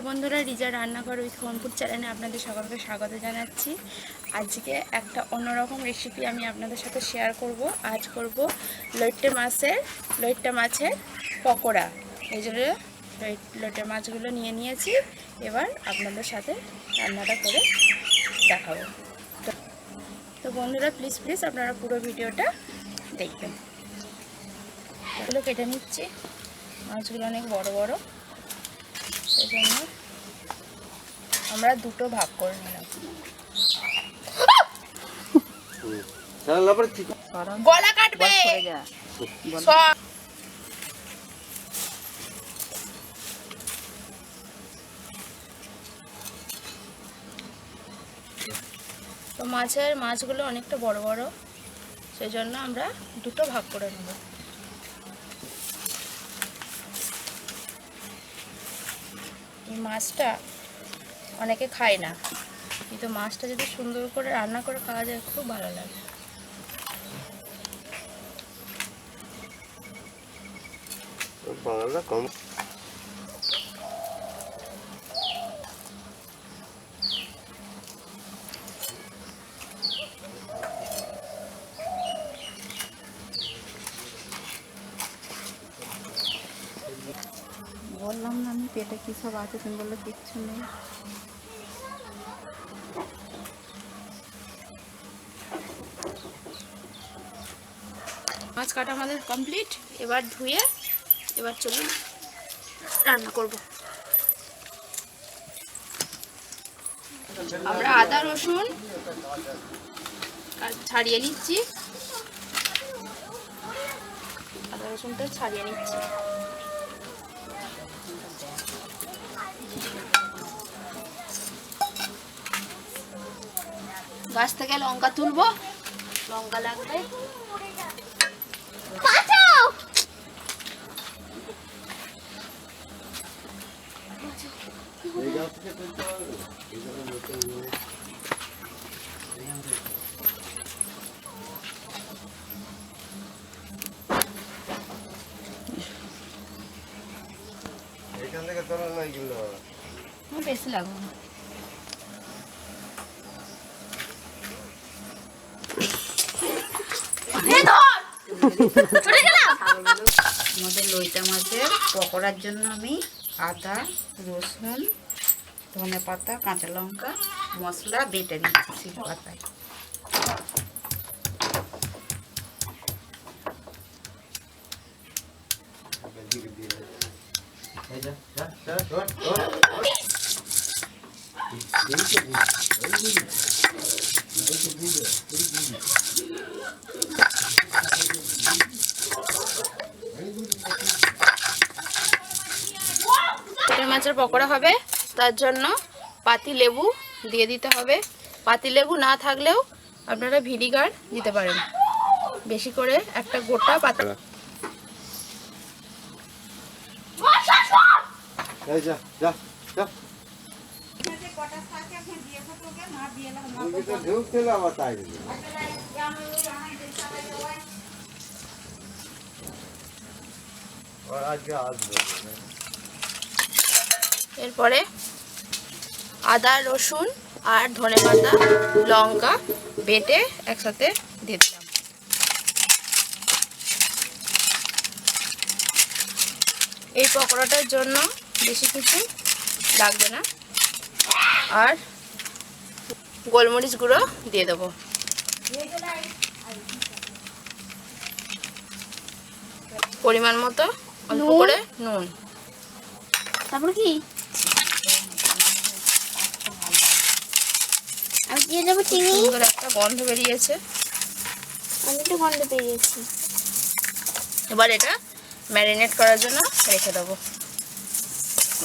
বন্ধুরা, রিজা রান্নাঘর উইথ হোমপুর চ্যানেলে আপনাদের সকলকে স্বাগত জানাচ্ছি। আজকে একটা অন্যরকম রেসিপি আমি আপনাদের সাথে শেয়ার করব। আজ করব লইট্টে মাছের লইট্টে মাছের পকোড়া। এই জন্য লই- লইট্টে মাছগুলো নিয়ে নিয়েছি। এবার আপনাদের সাথে রান্নাটা করে দেখাবো। তো বন্ধুরা প্লিজ প্লিজ আপনারা পুরো ভিডিওটা দেখবেন। এগুলো কেটে নিচ্ছি। মাছগুলো অনেক বড় বড়। সেই জন্য আমরা দুটো ভাগ করে নিলাম। গলা কাটবে। তো মাছের মাছগুলো অনেকটা বড় বড় সেই জন্য আমরা দুটো ভাগ করে নেব। এই মাছটা অনেকে খায় না। কিন্তু মাছটা যদি সুন্দর করে রান্না করে খাওয়া যায়, খুব ভালো লাগে। বাংলা কম। পেটে কী সব আছে তুমি বললে কিচ্ছু নেই। মাছ কাটা আমাদের কমপ্লিট এবার ধুয়ে, এবার চলুন রান্না করব। আমরা আদা, রসুন ছাড়িয়ে নিচ্ছি। আদা, রসুনটা ছাড়িয়ে নিচ্ছি। গাছ থেকে লঙ্কা তুলবো। লঙ্কা লাগবে। এখান থেকে তোলা না বেশি লাগবে না আমাদের লইটা মাছের পকোড়ার জন্য আমি আদা, রসুন, ধনে পাতা, কাঁচা লঙ্কা, মশলা বেটে নিচ্ছি পাতায়। ছোটো মাছের পকোড়া হবে, তার জন্য পাতি লেবু দিয়ে দিতে হবে। পাতি লেবু না থাকলেও আপনারা ভিনিগার দিতে পারেন। বেশি করে একটা গোটা পাতা এই যা যা। না। এরপরে আদা রসুন আর ধনে পাতা লঙ্কা বেটে একসাথে দিয়ে দিলাম। এই পকোড়াটার জন্য বেশি কিছু লাগবে না। আর গোলমরিচ গুঁড়ো দিয়ে দেবো। পরিমাণ মতো অল্প করে নুন। তারপর কি? আমি দিয়ে দেবো চিনি। সুন্দর একটা গন্ধ বেরিয়েছে। গন্ধ এবার এটা ম্যারিনেট করার জন্য রেখে দেবো।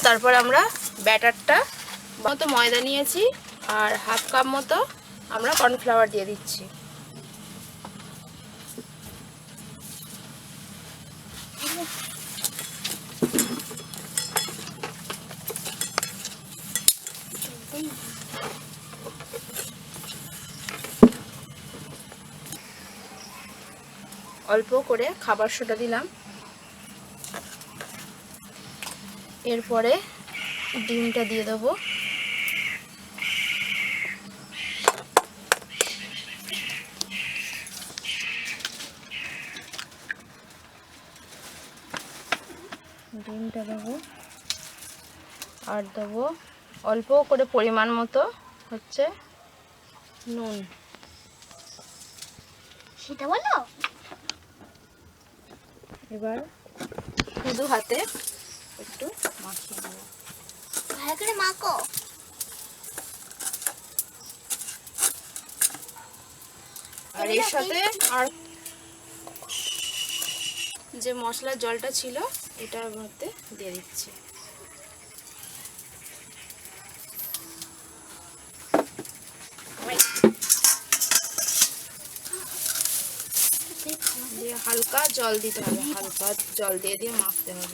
তারপর আমরা ব্যাটারটা মতো ময়দা নিয়েছি আর হাফ কাপ মতো আমরা কর্নফ্লাওয়ার দিয়ে দিচ্ছি। অল্প করে খাবার সোডা দিলাম। এরপরে ডিমটা দিয়ে দেবো। ডিমটা দেবো। আর দেবো অল্প করে পরিমাণ মতো হচ্ছে নুন। সেটা বলো। এবার শুধু হাতে একটু মাখিয়ে দেবো ভালো করে মাখো। আর এর সাথে আর যে মশলার জলটা ছিল, এটার মধ্যে দিয়ে দিচ্ছি। হালকা জল দিতে হবে, হালকা জল দিয়ে দিয়ে মাখতে হবে।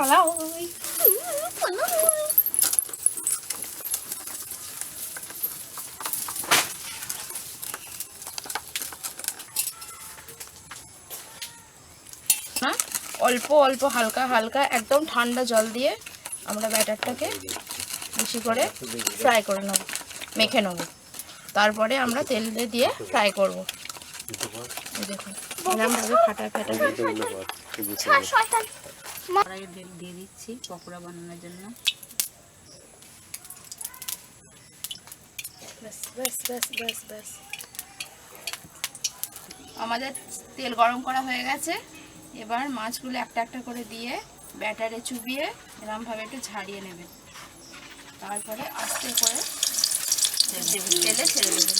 অল্প অল্প হালকা হালকা একদম ঠান্ডা জল দিয়ে আমরা ব্যাটারটাকে বেশি করে ফ্রাই করে নেব মেখে নেব। তারপরে আমরা তেল দিয়ে ফ্রাই করব। দেখুন এরকমভাবে ফাটা ফাটা দিয়ে দিচ্ছি পকোড়া বানানোর জন্য। আমাদের তেল গরম করা হয়ে গেছে। এবার মাছগুলো একটা একটা করে দিয়ে ব্যাটারে চুবিয়ে এরমভাবে একটু ঝাড়িয়ে নেবেন তারপরে আস্তে করে তেলে ছেড়ে দেবেন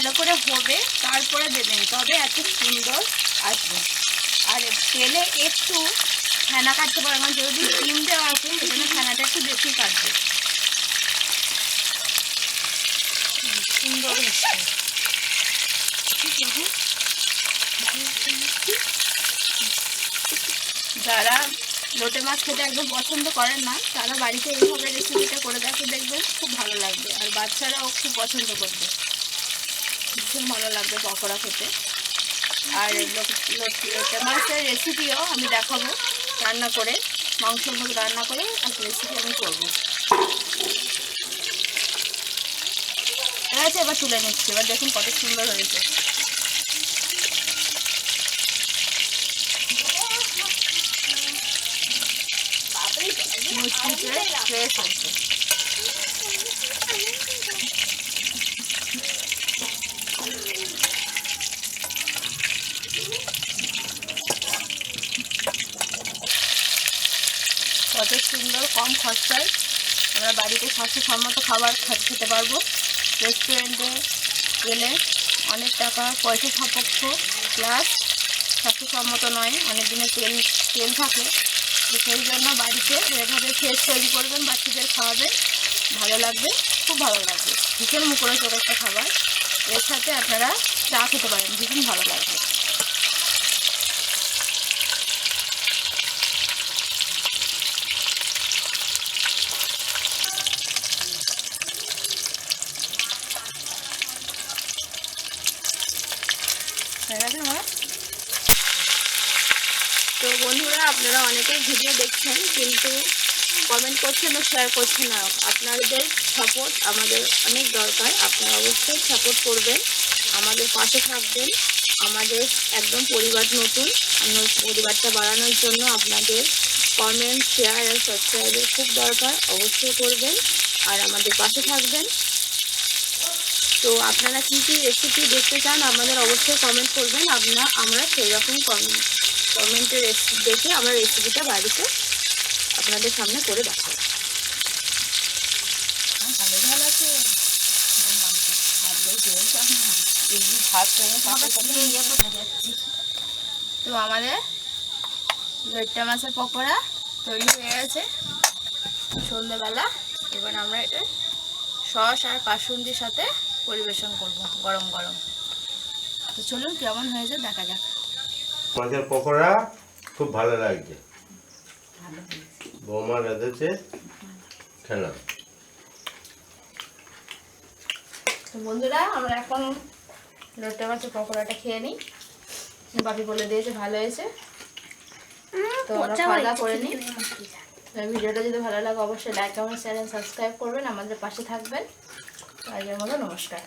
ভালো করে হবে তারপরে দেবেন তবে এত সুন্দর আসবে। আর তেলে একটু ফেনা কাটতে পারবেন যদি ডিম দেওয়া আছে, সেজন্য ফেনাটা একটু বেশি কাটবে। সুন্দর যারা লোটে মাছ খেতে একদম পছন্দ করেন না, তারা বাড়িতে এইভাবে রেসিপিটা করে দেখে দেখবেন, খুব ভালো লাগবে। আর বাচ্চারাও খুব পছন্দ করবে। ভীষণ ভালো লাগবে পকোড়া খেতে। আর লোটে মাছের রেসিপিও আমি দেখাবো রান্না করে মাংস রান্না করে একটা রেসিপি আমি করব। আছে এবার তুলে নিচ্ছি এবার দেখুন কত সুন্দর হয়েছে। মুচমুচে ফ্রেশ হয়েছে। কত সুন্দর, কম খরচায় আমরা বাড়িতে স্বাস্থ্যসম্মত খাবার খেতে পারব। রেস্টুরেন্টে গেলে অনেক টাকা পয়সা সাপেক্ষ, প্লাস স্বাস্থ্যসম্মত নয়, অনেক দিনে তেল তেল থাকে। তো সেই জন্য বাড়িতে এভাবে ফ্রেশ তৈরি করবেন, বাচ্চাদের খাওয়াবেন। ভালো লাগবে, খুব ভালো লাগবে। ভীষণ মুখরোচক একটা খাবার। এর সাথে আপনারা চা খেতে পারেন, ভীষণ ভালো লাগবে। তো বন্ধুরা, আপনারা অনেকেই ভিডিও দেখছেন, কিন্তু কমেন্ট করছেন ও শেয়ার করছেন না। আপনাদের সাপোর্ট আমাদের অনেক দরকার। আপনারা অবশ্যই সাপোর্ট করবেন, আমাদের পাশে থাকবেন, আমাদের একদম পরিবার নতুন পরিবারটা বাড়ানোর জন্য আপনাদের কমেন্ট শেয়ার আর সাবস্ক্রাইবের খুব দরকার। অবশ্যই করবেন, আর আমাদের পাশে থাকবেন। তো আপনারা কী কী রেসিপি দেখতে চান আমাদের অবশ্যই কমেন্ট করবেন। আপনারা আমরা সেই রকম কমেন্ট কমেন্টের দেখে আমরা রেসিপিটা বাড়িতে আপনাদের সামনে করে দেখাবো। ভালো আছে। তো আমাদের লইট্টা মাছের পকোড়া তৈরি হয়ে গেছে। সন্ধ্যেবেলা এবার আমরা এটা সস আর কাসুন্দির সাথে পরিবেশন করব গরম গরম। তো চলুন কেমন হয়েছে দেখা যাক। মাছের পকোড়া খুব ভালো লাগছে। ভালো হয়েছে বৌমা রেঁধেছে খেলাম তো বন্ধুরা আমরা এখন লোটে মাছের পকোড়াটা খেয়ে নিই। বাপি বলে দিয়েছে ভালো হয়েছে। তো আমরা খাওয়া করে নিই। ভিডিওটা যদি ভালো লাগে অবশ্যই লাইক কমেন্ট চ্যানেল সাবস্ক্রাইব করবেন। আমাদের পাশে থাকবেন। আজকের মতো নমস্কার।